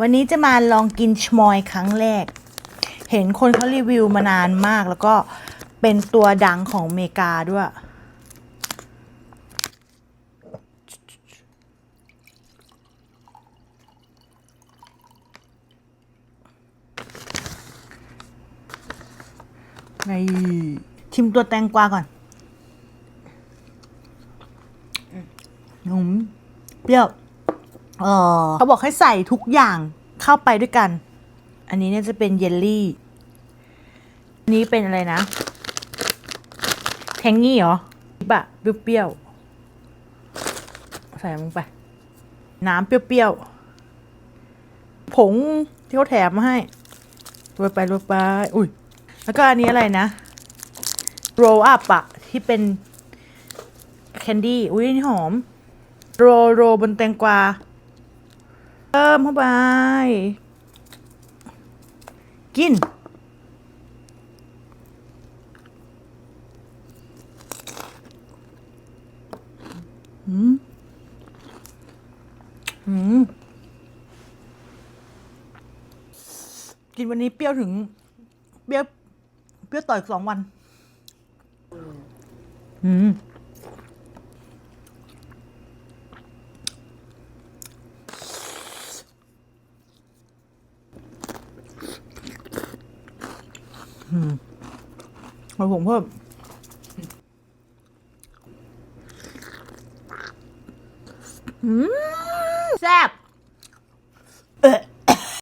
วันนี้จะมาลองกินชมอยครั้งแรก เห็นคนเขารีวิวมานานมากแล้วก็เป็นตัวดังของอเมริกาด้วยไงชิมตัวแตงกวาก่อนอืมเปรี้ยว เขาบอกให้ใส่ทุกอย่างเข้าไปด้วยกัน อันนี้เนี่ยจะเป็นเยลลี่อันนี้เป็นอะไรนะ แทงงี้เหรอบะเปรี้ยวๆใส่ลงไป น้ำเปรี้ยวๆผงที่เขาแถมมาให้โรยไปโรยไป อุ้ย แล้วก็อันนี้อะไรนะ roll up อะที่เป็นแคนดี้ อุ้ยนี่หอม โรโรบนแตงกวา เติมเข้าไป กิน อืม อืม กินวันนี้เปรี้ยวถึง เปรี้ยว เปรี้ยวต่ออีกสองวัน อืม เอาผงเพิ่มแซ่บเออ